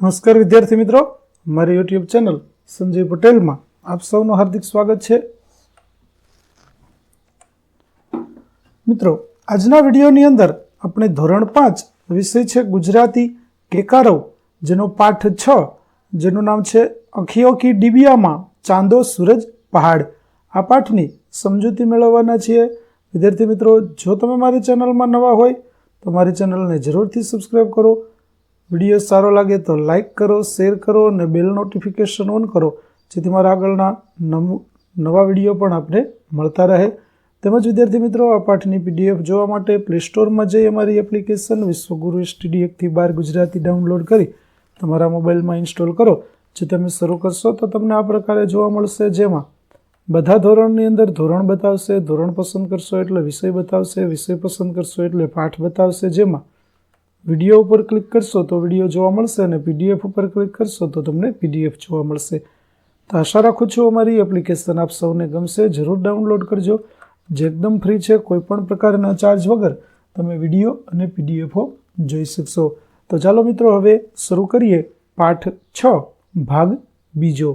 નમસ્કાર વિદ્યાર્થી મિત્રો. મારી યુટ્યુબ ચેનલ સંજય પટેલમાં આપ સૌનું હાર્દિક સ્વાગત છે. મિત્રો, આજના વિડીયોની અંદર આપણે ધોરણ પાંચ વિષય છે ગુજરાતી કેકારવ જેનો પાઠ છ, જેનું નામ છે અખીઓ કી ડીબિયામાં ચાંદો સૂરજ પહાડ. આ પાઠની સમજૂતી મેળવવાના છીએ. વિદ્યાર્થી મિત્રો, જો તમે મારી ચેનલમાં નવા હોય તો મારી ચેનલને જરૂરથી સબસ્ક્રાઈબ કરો. વીડિયો સારો લાગે તો લાઈક કરો, શેર કરો અને બેલ નોટિફિકેશન ઓન કરો, જેથી મારા આગળના નવા વીડિયો પણ આપણે મળતા રહે. તેમજ વિદ્યાર્થી મિત્રો, આ પાઠની પીડીએફ જોવા માટે પ્લે સ્ટોરમાં જઈ અમારી એપ્લિકેશન વિશ્વગુરુ એસટીડી એકથી બાર ગુજરાતી ડાઉનલોડ કરી તમારા મોબાઈલમાં ઇન્સ્ટોલ કરો. જે તમે શરૂ કરશો તો તમને આ પ્રકારે જોવા મળશે. જેમાં બધા ધોરણની અંદર ધોરણ બતાવશે, ધોરણ પસંદ કરશો એટલે વિષય બતાવશે, વિષય પસંદ કરશો એટલે પાઠ બતાવશે. જેમાં વીડિયો ઉપર ક્લિક કરશો તો વીડિયો જોવા મળશે અને પીડીએફ ઉપર ક્લિક કરશો તો તમને પીડીએફ જોવા મળશે. તો આશા રાખું છું અમારી એપ્લિકેશન આપ સૌને ગમશે. જરૂર ડાઉનલોડ કરજો. જે એકદમ ફ્રી છે, કોઈ પણ પ્રકારના ચાર્જ વગર તમે વીડિયો અને પીડીએફો જોઈ શકશો. તો ચાલો મિત્રો, હવે શરૂ કરીએ પાઠ છ, ભાગ બીજો.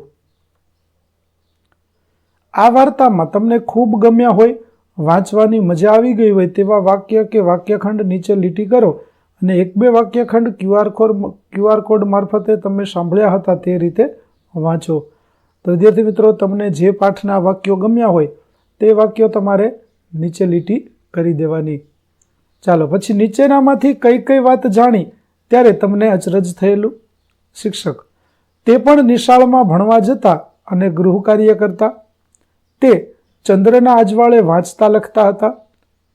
આ વાર્તામાં તમને ખૂબ ગમ્યા હોય, વાંચવાની મજા આવી ગઈ હોય તેવા વાક્ય કે વાક્યખંડ નીચે લીટી કરો. અને એક બે વાક્યખંડ ક્યુઆર કોડ ક્યુઆર કોડ મારફતે તમે સાંભળ્યા હતા તે રીતે વાંચો. તો વિદ્યાર્થી મિત્રો, તમને જે પાઠના વાક્યો ગમ્યા હોય, તે વાક્યો તમારે નીચે લીટી કરી દેવાની. ચાલો, પછી નીચેનામાંથી કઈ કઈ વાત જાણી, ત્યારે તમને અચરજ થયેલું. શિક્ષક, તે પણ નિશાળમાં ભણવા જતા અને ગૃહ કાર્ય કરતા. તે ચંદ્રના અજવાળે વાંચતા લખતા હતા.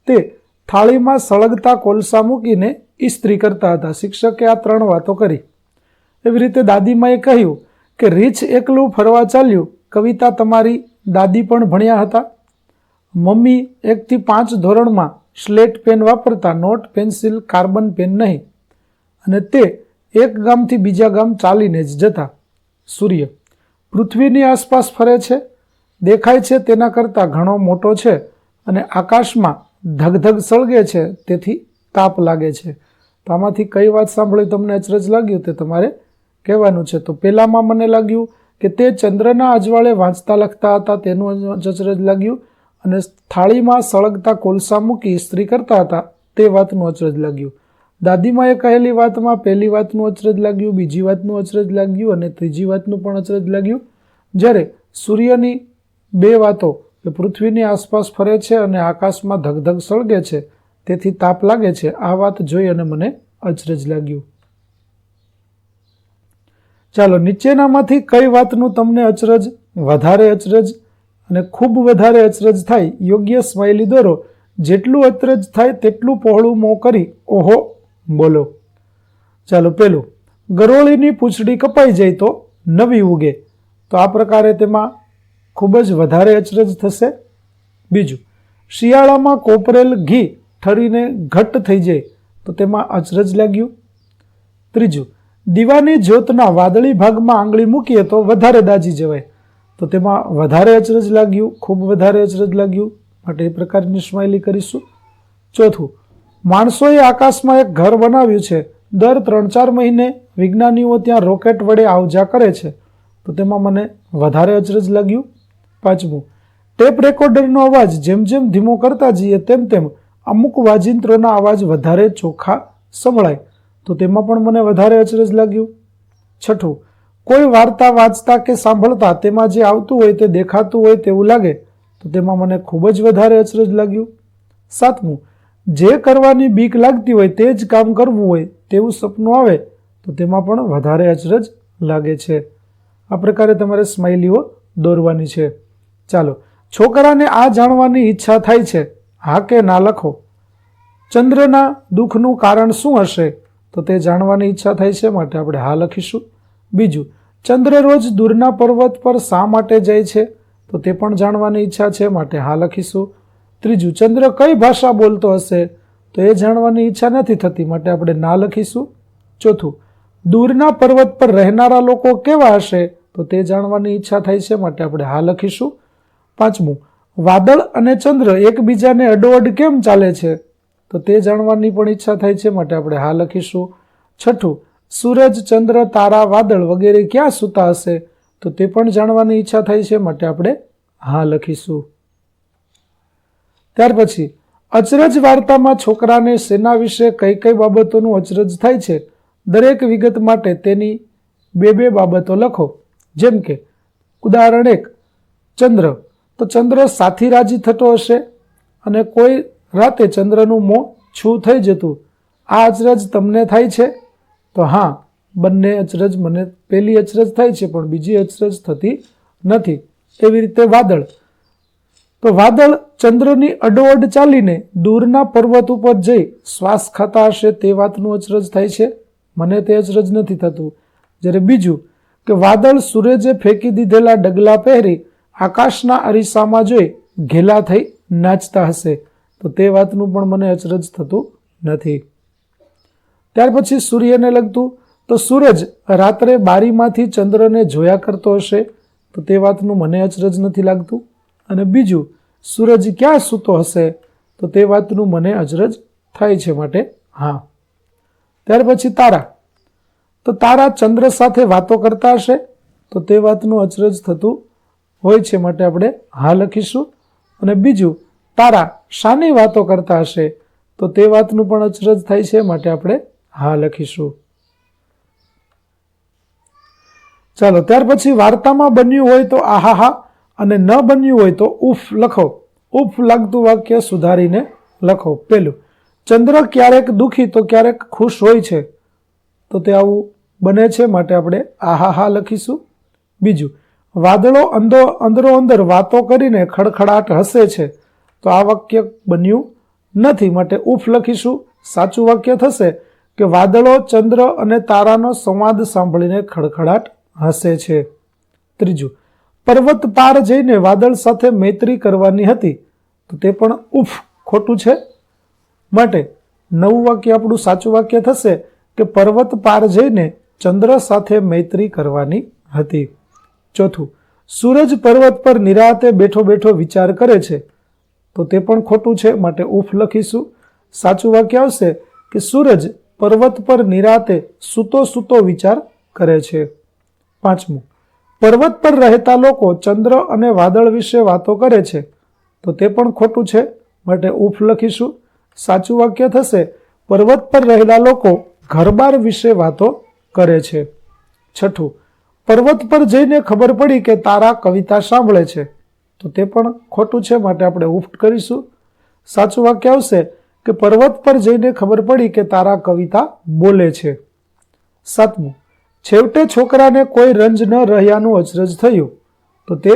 તે થાળીમાં સળગતા કોલસા મૂકીને ઇસ્ત્રી કરતા હતા. શિક્ષકે આ ત્રણ વાતો કરી. એવી રીતે દાદીમાએ કહ્યું કે, રીછ એકલું ફરવા ચાલ્યું, કવિતા તમારી દાદી પણ ભણ્યા હતા. મમ્મી એકથી પાંચ ધોરણમાં સ્લેટ પેન વાપરતા, નોટ, પેન્સિલ, કાર્બન પેન નહીં. અને તે એક ગામથી બીજા ગામ ચાલીને જ જતા. સૂર્ય, પૃથ્વીની આસપાસ ફરે છે, દેખાય છે તેના કરતાં ઘણો મોટો છે અને આકાશમાં ધગધગ સળગે છે, તેથી તાપ લાગે છે. તો આમાંથી કઈ વાત સાંભળી તમને અચરજ લાગ્યું તે તમારે કહેવાનું છે. તો પહેલામાં મને લાગ્યું કે તે ચંદ્રના અજવાળે વાંચતા લખતા હતા, તેનું અચરજ લાગ્યું અને થાળીમાં સળગતા કોલસા મૂકી ઇસ્ત્રી કરતા હતા, તે વાતનું અચરજ લાગ્યું. દાદીમાએ કહેલી વાતમાં પહેલી વાતનું અચરજ લાગ્યું, બીજી વાતનું અચરજ લાગ્યું અને ત્રીજી વાતનું પણ અચરજ લાગ્યું. જ્યારે સૂર્યની બે વાતો કે પૃથ્વીની આસપાસ ફરે છે અને આકાશમાં ધગધગ સળગે છે. તેથી તાપ લાગે છે. આ વાત જોઈ અને મને અચરજ લાગ્યું. ચાલો, નીચેનામાંથી કઈ વાતનું તમને અચરજ? વધારે અચરજ અને ખૂબ વધારે અચરજ થાય, યોગ્ય સ્માઇલી દોરો. જેટલું અચરજ થાય તેટલું પહોળું મોં કરી. ઓહો, બોલો. ચાલો, પેલું. ગરોળીની પૂંછડી કપાઈ જાય તો નવી ઉગે. તો આ પ્રકારે તેમાં ખૂબ જ વધારે અચરજ થશે? બીજું, શિયાળામાં કોપરેલ ઘી ઠરીને ઘટ્ટ થઈ જાય, તો તેમાં અચરજ લાગ્યું? ત્રીજું, દીવાની જ્યોતના વાદળી ભાગમાં આંગળી મૂકીએ તો વધારે દાજી જવાય, તો તેમાં વધારે અચરજ લાગ્યું, ખૂબ વધારે અચરજ લાગ્યું? માટે એ પ્રકારની સ્માઇલી કરીશું. ચોથું, માણસોએ આકાશમાં એક ઘર બનાવ્યું છે. દર ત્રણ ચાર મહિને વિજ્ઞાનીઓ ત્યાં રોકેટ વડે આવજા કરે છે. તો તેમાં મને વધારે અચરજ લાગ્યું? પાંચમું. ટેપ રેકોર્ડરનો અવાજ જેમ જેમ ધીમો કરતા જઈએ તેમ તેમ અમુક વાજિંત્રોના અવાજ વધારે ચોખ્ખા સંભળાય. તો તેમાં પણ મને વધારે અચરજ લાગ્યું. છઠ્ઠું, કોઈ વાર્તા વાંચતા કે સાંભળતા તેમાં જે આવતું હોય તે દેખાતું હોય તેવું લાગે, તો તેમાં મને ખૂબ જ વધારે અચરજ લાગ્યું. સાતમું, જે કરવાની બીક લાગતી હોય તે જ કામ કરવું હોય તેવું સપનું આવે, તો તેમાં પણ વધારે અચરજ લાગે છે. આ પ્રકારે તમારે સ્માઇલીઓ દોરવાની છે. ચાલો, છોકરાને આ જાણવાની ઈચ્છા થાય છે. હા કે ના લખો? ચંદ્રના દુઃખનું કારણ શું હશે? તો તે જાણવાની ઈચ્છા થાય છે, માટે આપણે હા લખીશું. બીજું, ચંદ્ર રોજ દૂરના પર્વત પર શા માટે જાય છે? તો તે પણ જાણવાની ઈચ્છા છે, માટે હા લખીશું. ત્રીજું, ચંદ્ર કઈ ભાષા બોલતો હશે? તો એ જાણવાની ઈચ્છા નથી થતી, માટે આપણે ના લખીશું. ચોથું, દૂરના પર્વત પર રહેનારા લોકો કેવા હશે? તો તે જાણવાની ઈચ્છા થાય છે, માટે આપણે હા લખીશું. પાંચમું, વાદળ અને ચંદ્ર એકબીજાને અડોઅડ કેમ ચાલે છે? તો તે જાણવાની પણ ઈચ્છા થાય છે, માટે આપણે હા લખીશું. છઠ્ઠું, સૂરજ, ચંદ્ર, તારા, વાદળ વગેરે ક્યાં સૂતા હશે? તો તે પણ જાણવાની ઈચ્છા થાય છે, માટે આપણે હા લખીશું. ત્યાર પછી, અચરજ વાર્તામાં છોકરાને સેના વિશે કઈ કઈ બાબતોનું અચરજ થાય છે? દરેક વિગત માટે તેની બે બે બાબતો લખો. જેમ કે, ઉદાહરણ એક, ચંદ્ર. તો ચંદ્ર સાથી રાજી થતો હશે અને કોઈ રાતે ચંદ્રનું મોં છૂ થઈ જતું. આ અચરજ તમને થાય છે? તો હા, બંને અચરજ મને પહેલી અચરજ થાય છે, પણ બીજી અચરજ થતી નથી. એવી રીતે વાદળ. તો વાદળ ચંદ્રની અડોઅડ ચાલીને દૂરના પર્વત ઉપર જઈ શ્વાસ ખાતા હશે તે વાતનું અચરજ થાય છે? મને તે અચરજ નથી થતું. જ્યારે બીજું કે વાદળ સૂરજે ફેંકી દીધેલા ડગલા પહેરી આકાશના અરીસામાં જોઈ ઘેલા થઈ નાચતા હશે. તો તે વાતનું પણ મને અચરજ થતું નથી. ત્યાર પછી સૂર્યને લગતું તો સૂરજ રાત્રે બારીમાંથી ચંદ્રને જોયા કરતો હશે. તો તે વાતનું મને અચરજ નથી લાગતું. અને બીજું, સૂરજ ક્યાં સૂતો હશે? તો તે વાતનું મને અચરજ થાય છે માટે, હા. ત્યાર પછી તારા. તો તારા ચંદ્ર સાથે વાતો કરતા હશે. તો તે વાતનું અચરજ થતું હોય છે માટે આપણે હા લખીશું. અને બીજું, તારા શાની વાતો કરતા હશે, તો તે વાતનું પણ અચરજ થાય છે માટે આપણે હા લખીશું. ચાલો, ત્યાર પછી વાર્તામાં બન્યું હોય તો આહા હા અને ન બન્યું હોય તો ઉફ લખો. ઉફ લાગતું વાક્ય સુધારીને લખો. પેલું, ચંદ્ર ક્યારેક દુઃખી તો ક્યારેક ખુશ હોય છે. તો તે આવું બને છે માટે આપણે આહા હા લખીશું. બીજું વાદળો અંદો અંદરો અંદર વાતો કરીને ખડખડાટ હસે છે. તો આ વાક્ય બન્યું નથી. માટે ઉફ લખીશું. સાચું વાક્ય થશે કે વાદળો, ચંદ્ર અને તારાનો સંવાદ સાંભળીને ખડખડાટ હસે છે. ત્રીજું, પર્વત પાર જઈને વાદળ સાથે મૈત્રી કરવાની હતી. તો તે પણ ઉફ ખોટું છે. માટે નવું વાક્ય આપણું સાચું વાક્ય થશે કે પર્વત પાર જઈને ચંદ્ર સાથે મૈત્રી કરવાની હતી. ચોથું, સૂરજ પર્વત પર નિરાતે બેઠો બેઠો વિચાર કરે છે. તો તે પણ ખોટું છે, માટે ઉફ લખીશું. સાચું વાક્ય આવશે કે સૂરજ પર્વત પર નિરાતે સૂતો સૂતો વિચાર કરે છે. પાંચમું, પર્વત પર રહેતા લોકો ચંદ્ર અને વાદળ વિશે વાતો કરે છે. તો તે પણ ખોટું છે, માટે ઉફ લખીશું. સાચું વાક્ય થશે, પર્વત પર રહેલા લોકો ઘરબાર વિશે વાતો કરે છે. છઠ્ઠું પર્વત પર જઈને ખબર પડી કે તારા કવિતા સાંભળે છે. તો તે પણ ખોટું છે માટે આપણે ઉફ કરીશું. સાચું વાક્ય આવશે કે પર્વત પર જઈને ખબર પડી કે તારા કવિતા બોલે છે. સાતમું, છેવટે છોકરાને કોઈ રંજ ન રહ્યાનું અચરજ થયું. તો તે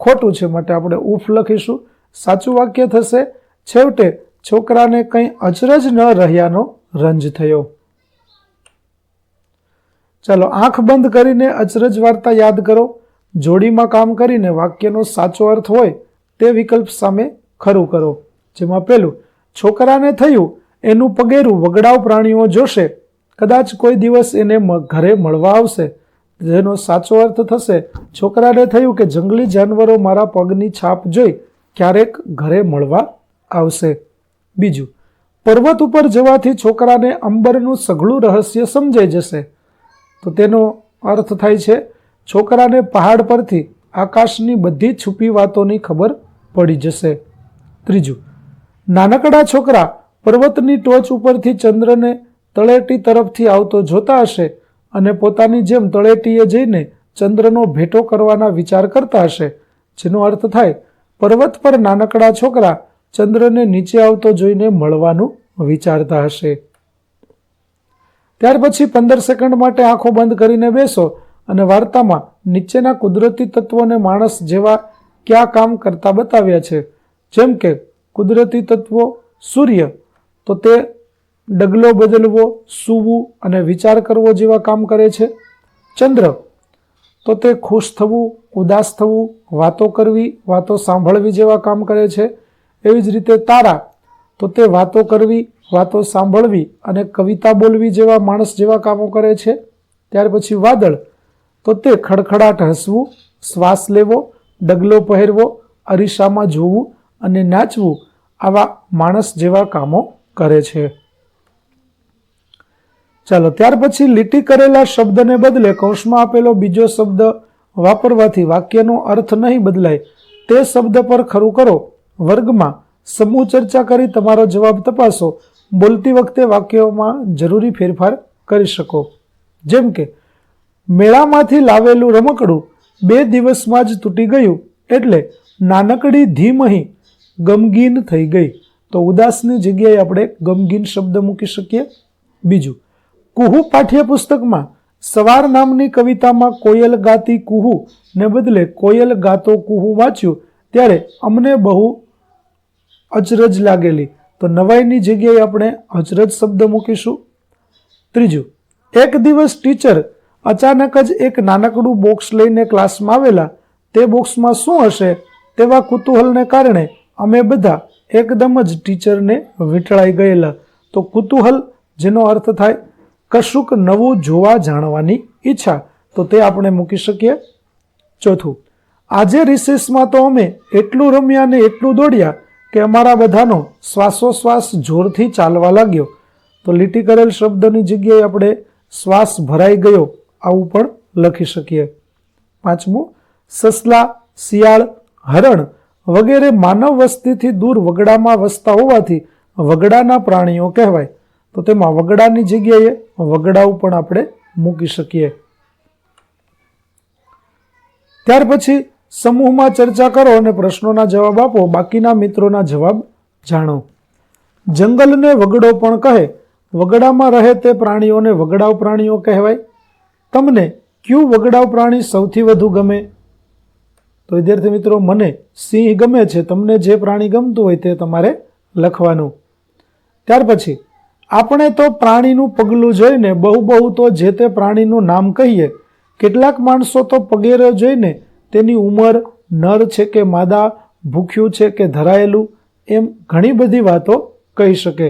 ખોટું છે માટે આપણે ઉફ લખીશું. સાચું વાક્ય થશે, છેવટે છોકરાને કંઈ અચરજ ન રહ્યાનો રંજ થયો. ચાલો આંખ બંધ કરીને અચરજ વાર્તા યાદ કરો. જોડીમાં કામ કરીને વાક્યનો સાચો અર્થ હોય તે વિકલ્પ સામે ખરું કરો. જેમાં પહેલું, છોકરાને થયું, એનું પગેરું વગડાવ પ્રાણીઓ જોશે. કદાચ કોઈ દિવસ એને ઘરે મળવા આવશે. જેનો સાચો અર્થ થશે, છોકરાને થયું કે જંગલી જાનવરો મારા પગની છાપ જોઈ ક્યારેક ઘરે મળવા આવશે. બીજું, પર્વત ઉપર જવાથી છોકરાને અંબરનું સઘળું રહસ્ય સમજાઈ જશે. તો તેનો અર્થ થાય છે, છોકરાને પહાડ પરથી આકાશની બધી છુપી વાતોની ખબર પડી જશે. ત્રીજું, નાનકડા છોકરા પર્વતની ટોચ ઉપરથી ચંદ્રને તળેટી તરફથી આવતો જોતા હશે અને પોતાની જેમ તળેટીએ જઈને ચંદ્રનો ભેટો કરવાના વિચાર કરતા હશે. જેનો અર્થ થાય, પર્વત પર નાનકડા છોકરા ચંદ્રને નીચે આવતો જોઈને મળવાનું વિચારતા હશે. ત્યાર પછી પંદર સેકન્ડ માટે આંખો બંધ કરીને બેસો અને વાર્તામાં નીચેના કુદરતી તત્વોને માણસ જેવા કયા કામ કરતા બતાવ્યા છે. જેમ કે, કુદરતી તત્વો સૂર્ય, તો તે ડગલો બદલવો, સૂવું અને વિચાર કરવો જેવા કામ કરે છે. ચંદ્ર, તો તે ખુશ થવું, ઉદાસ થવું, વાતો કરવી, વાતો સાંભળવી જેવા કામ કરે છે. એવી જ રીતે તારા, તો તે વાતો કરવી વાતો સાંભળવી અને કવિતા બોલવી જેવા માણસ જેવા કામો કરે છે, ત્યાર પછી વાદળ. તો તે ખડખડાટ હસવું, શ્વાસ લેવો, ડગલો પહેરવો, અરીસામાં જોવું અને નાચવું આવા માણસ જેવા કામો કરે છે. ચાલો, ત્યાર પછી લીટી કરેલા શબ્દને બદલે કૌંસમાં આપેલો બીજો શબ્દ વાપરવાથી વાક્યનો અર્થ નહીં બદલાય. તે શબ્દ પર ખરું કરો. વર્ગમાં સમૂહ ચર્ચા કરી તમારો જવાબ તપાસો. બોલતી વખતે વાક્યોમાં જરૂરી ફેરફાર કરી શકો. જેમ કે, મેળામાંથી લાવેલું રમકડું બે દિવસમાં જ તૂટી ગયું એટલે નાનકડી ધીમહી ગમગીન થઈ ગઈ. તો ઉદાસની જગ્યાએ આપણે ગમગીન શબ્દ મૂકી શકીએ? બીજું, કુહુ પાઠ્યપુસ્તકમાં સવાર નામની કવિતામાં કોયલ ગાતી કુહુ ને બદલે કોયલ ગાતો કુહુ વાંચ્યું, ત્યારે અમને બહુ અચરજ લાગેલી. તો નવાઈની જગ્યાએ આપણે હજરત શબ્દ મૂકીશું. ત્રીજું, એક દિવસ ટીચર અચાનક જ એક નાનકડું બોક્સ લઈને ક્લાસમાં આવેલા. તે બોક્સમાં શું હશે તેવા કુતૂહલને કારણે અમે બધા એકદમ જ ટીચરને વીંટળાઈ ગયેલા. તો કુતૂહલ, જેનો અર્થ થાય કશુંક નવું જોવા જાણવાની ઈચ્છા, તો તે આપણે મૂકી શકીએ. ચોથું, આજે રિસેસમાં તો અમે એટલું રમ્યા ને એટલું દોડ્યા કે અમારા બધાનો શ્વાસોશ્વાસ જોરથી ચાલવા લાગ્યો. તો લીટી કરેલ શબ્દની જગ્યાએ આપણે શ્વાસ ભરાઈ ગયો. આવું પણ લખી શકીએ. પાંચમું, સસલા, શિયાળ, હરણ વગેરે માનવ વસ્તીથી દૂર વગડામાં વસતા હોવાથી વગડાના પ્રાણીઓ કહેવાય. તો તેમાં વગડાની જગ્યાએ વગડાઓ પણ આપણે મૂકી શકીએ. ત્યાર પછી સમૂહમાં ચર્ચા કરો અને પ્રશ્નોના જવાબ આપો, બાકીના મિત્રોના જવાબ જાણો. જંગલને વગડો પણ કહે, વગડામાં રહે તે પ્રાણીઓને વગડાવ પ્રાણીઓ કહેવાય. તમને ક્યું વગડાવ પ્રાણી સૌથી વધુ ગમે? તો વિદ્યાર્થી મિત્રો, મને સિંહ ગમે છે, તમને જે પ્રાણી ગમતું હોય તે તમારે લખવાનું. ત્યાર પછી, આપણે તો પ્રાણીનું પગલું જોઈને બહુ બહુ તો જે તે પ્રાણીનું નામ કહીએ, કેટલાક માણસો તો પગેરો જોઈને તેની ઉંમર નર છે કે માદા, ભૂખ્યું છે કે ધરાયેલું, એમ ઘણી બધી વાતો કહી શકે.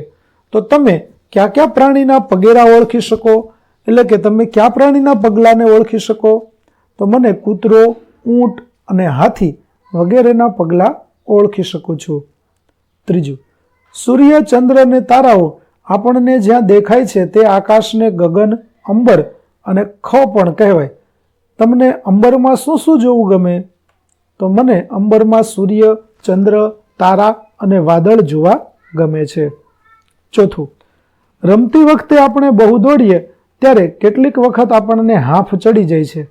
તો તમે કયા કયા પ્રાણીના પગેરા ઓળખી શકો? એટલે કે તમે કયા પ્રાણીના પગલાંને ઓળખી શકો? તો મને કૂતરો, ઊંટ અને હાથી વગેરેના પગલાં ઓળખી શકું છું. ત્રીજું, સૂર્ય, ચંદ્ર અને તારાઓ આપણને જ્યાં દેખાય છે તે આકાશને ગગન, અંબર અને ખ પણ કહેવાય. તમને અંબરમાં શું શું જોવું ગમે? તો મને અંબરમાં સૂર્ય, ચંદ્ર, તારા અને વાદળ જોવા ગમે છે. ચોથું, રમતી વખતે આપણે બહુ દોડીએ, ત્યારે કેટલીક વખત આપણને હાંફ ચડી જાય છે.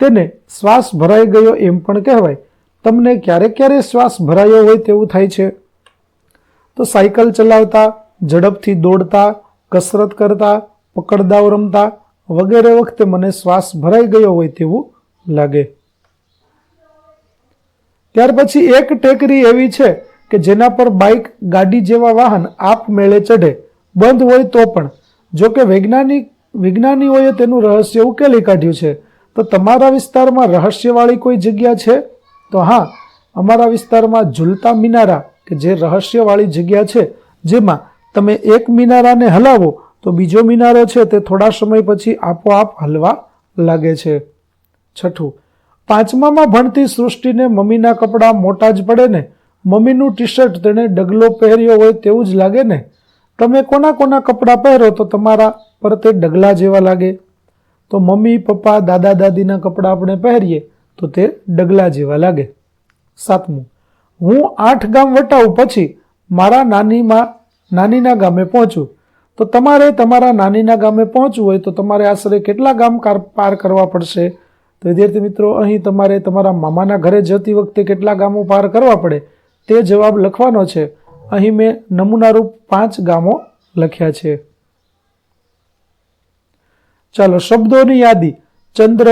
તેને શ્વાસ ભરાઈ ગયો એમ પણ કહેવાય. તમને ક્યારે ક્યારે શ્વાસ ભરાયો હોય તેવું થાય છે? તો સાયકલ ચલાવતા, ઝડપથી દોડતા, કસરત કરતા, પકડદાવ રમતા વગેરે વખતે મને શ્વાસ ભરાઈ ગયો હોય તેવું લાગે. ત્યાર પછી એક ટેકરી એવી છે કે જેના પર બાઇક, ગાડી જેવા વાહન આપમેળે ચઢે, બંધ હોય તો પણ. જો કે વૈજ્ઞાનિક વિજ્ઞાનીઓએ તેનું રહસ્ય ઉકેલી કાઢ્યું છે. તો તમારા વિસ્તારમાં રહસ્યવાળી કોઈ જગ્યા છે? તો હા, અમારા વિસ્તારમાં ઝૂલતા મિનારા, કે જે રહસ્યવાળી જગ્યા છે, જેમાં તમે એક મિનારાને હલાવો તો બીજો મિનારો છે તે થોડા સમય પછી આપોઆપ હલવા લાગે છે. છઠ્ઠું, પાંચમામાં ભણતી સૃષ્ટિને મમ્મીના કપડાં મોટા જ પડે ને? મમ્મીનું ટી શર્ટ તેણે ડગલો પહેર્યો હોય તેવું જ લાગે ને? તમે કોના કોના કપડાં પહેરો તો તમારા પર તે ડગલા જેવા લાગે? તો મમ્મી, પપ્પા, દાદા, દાદીના કપડાં આપણે પહેરીએ તો તે ડગલા જેવા લાગે. સાતમું, હું આઠ ગામ વટાવું પછી મારા નાનીમાં નાનીના ગામે પહોંચું. તો તમારે તમારા નાનીના ગામે પહોંચવું હોય તો તમારે આશરે કેટલા ગામ પાર કરવા પડશે? તો વિદ્યાર્થી મિત્રો, અહીં તમારે તમારા મામાના ઘરે જતી વખતે કેટલા ગામો પાર કરવા પડે તે જવાબ લખવાનો છે. અહીં મેં નમૂનારૂપ પાંચ ગામો લખ્યા છે. ચાલો, શબ્દોની યાદી. ચંદ્ર,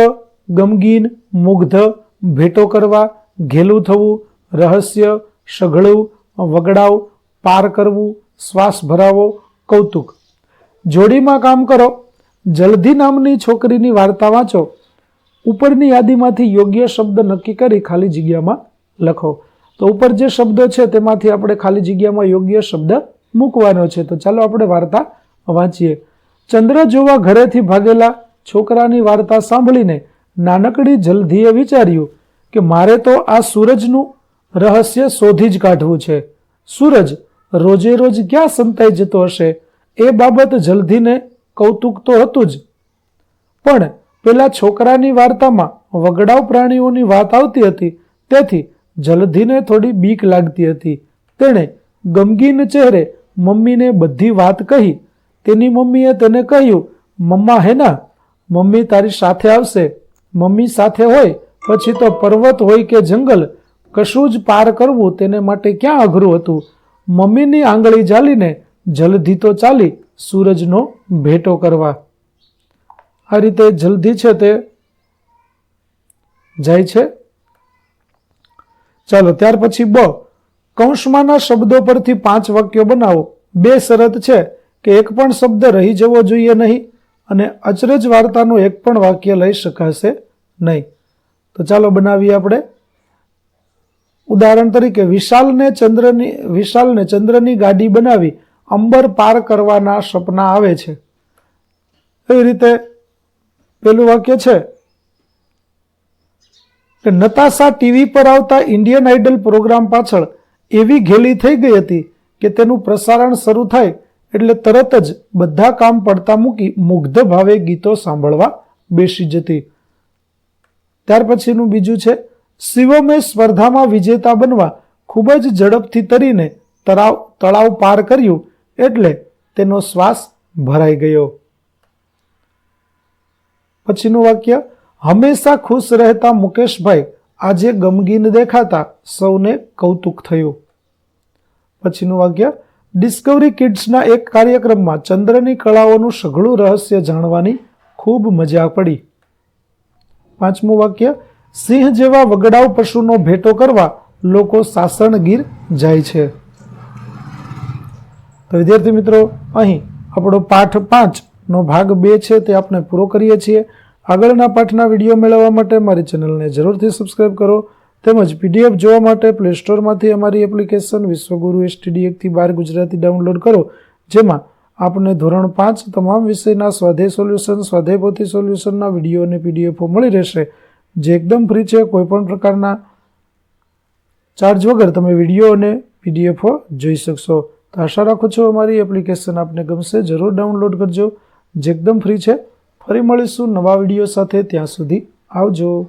ગમગીન, મુગ્ધ, ભેટો કરવા, ઘેલું થવું, રહસ્ય, સઘળું, વગડાવ, પાર કરવું, શ્વાસ ભરાવો, કૌતુક. જોડીમાં કામ કરો જલધી નામની છોકરીની વાર્તા વાંચો, ઉપરની યાદીમાંથી યોગ્ય શબ્દ નક્કી કરી ખાલી જગ્યામાં લખો. તો ઉપર જે શબ્દો છે તેમાંથી આપણે ખાલી જગ્યામાં યોગ્ય શબ્દ મૂકવાનો છે. તો ચાલો આપણે વાર્તા વાંચીએ. ચંદ્ર જોવા ઘરેથી ભાગેલા છોકરાની વાર્તા સાંભળીને નાનકડી જલધીએ વિચાર્યું કે મારે તો આ સૂરજનું રહસ્ય શોધી જ કાઢવું છે. સૂરજ રોજે રોજ ક્યાં સંતાઈ જતો હશે? એ બાબત જલ્દીને કૌતુક તો હતું જ. પણ પેલા છોકરાની વાર્તામાં વગડાવ પ્રાણીઓની વાત આવતી હતી, તેથી જલધીને થોડી બીક લાગતી હતી. તેણે ગમગીન ચહેરે મમ્મીને બધી વાત કહી. તેની મમ્મીએ તેને કહ્યું, મમ્મા હે ના, મમ્મી તારી સાથે આવશે. મમ્મી સાથે હોય પછી તો પર્વત હોય કે જંગલ, કશું જ પાર કરવું તેને માટે ક્યાં અઘરું હતું? મમ્મીની આંગળી જાલીને જલધી તો ચાલી, સૂરજનો ભેટો કરવા. આ રીતે જલધી છે તે જાય છે. ચાલો, ત્યાર પછી બ, કૌંસમાંના શબ્દો પરથી પાંચ વાક્યો બનાવો. બે શરત છે કે એક પણ શબ્દ રહી જવો જોઈએ નહીં અને અચરજ વાર્તાનું એક પણ વાક્ય લઈ શકાશે નહીં. તો ચાલો બનાવીએ આપણે. ઉદાહરણ તરીકે, વિશાલને ચંદ્રની વિશાલને ચંદ્રની ગાડી બનાવી. અંબર પાર કરવાના સપના આવે છે. એવી રીતે પેલું વાક્ય છે કે નતાશા ટીવી પર આવતા ઇન્ડિયન આઇડલ પ્રોગ્રામ પાછળ એવી ઘેલી થઈ ગઈ હતી કે તેનું પ્રસારણ શરૂ થાય એટલે તરત જ બધા કામ પડતા મૂકી મુગ્ધ ભાવે ગીતો સાંભળવા બેસી જતી. ત્યાર પછીનું બીજું છે, શિવમે સ્પર્ધામાં વિજેતા બનવા ખૂબ જ ઝડપથી તરીને તળાવ તળાવ પાર કર્યું એટલે તેનો શ્વાસ ભરાઈ ગયો. પછીનું વાક્ય, હંમેશા ખુશ રહેતા મુકેશભાઈ આજે ગમગીન દેખાતા સૌને કૌતુક થયું. પછીનું વાક્ય, ડિસ્કવરી કિડ્સના એક કાર્યક્રમમાં ચંદ્રની કળાઓનું સઘળું રહસ્ય જાણવાની ખૂબ મજા પડી. પાંચમું વાક્ય, સિંહ જેવા વગડાવ પશુનો ભેટો કરવા લોકો સાસણગીર જાય છે. તો વિદ્યાર્થી મિત્રો, અહીં આપણો પાઠ પાંચનો ભાગ બે છે, તે આપણે પૂરો કરીએ છીએ. આગળના પાઠના વીડિયો મેળવવા માટે મારી ચેનલને જરૂરથી સબસ્ક્રાઈબ કરો. તેમજ પીડીએફ જોવા માટે પ્લે સ્ટોરમાંથી અમારી એપ્લિકેશન વિશ્વગુરુ એસટીડી એકથી બાર ગુજરાતી ડાઉનલોડ કરો, જેમાં આપને ધોરણ પાંચ તમામ વિષયના સ્વાધ્યાય સોલ્યુશન, સ્વાધ્યાય પોથી સોલ્યુશનના વીડિયો અને પીડીએફો મળી રહેશે. જે એકદમ ફ્રી છે, કોઈપણ પ્રકારના ચાર્જ વગર તમે વીડિયો અને પીડીએફો જોઈ શકશો. તો આશા રાખું છું અમારી એપ્લિકેશન આપને ગમશે. જરૂર ડાઉનલોડ કરજો. જે એકદમ ફ્રી છે. ફરી મળીશું નવા વીડિયો સાથે. ત્યાં સુધી આવજો.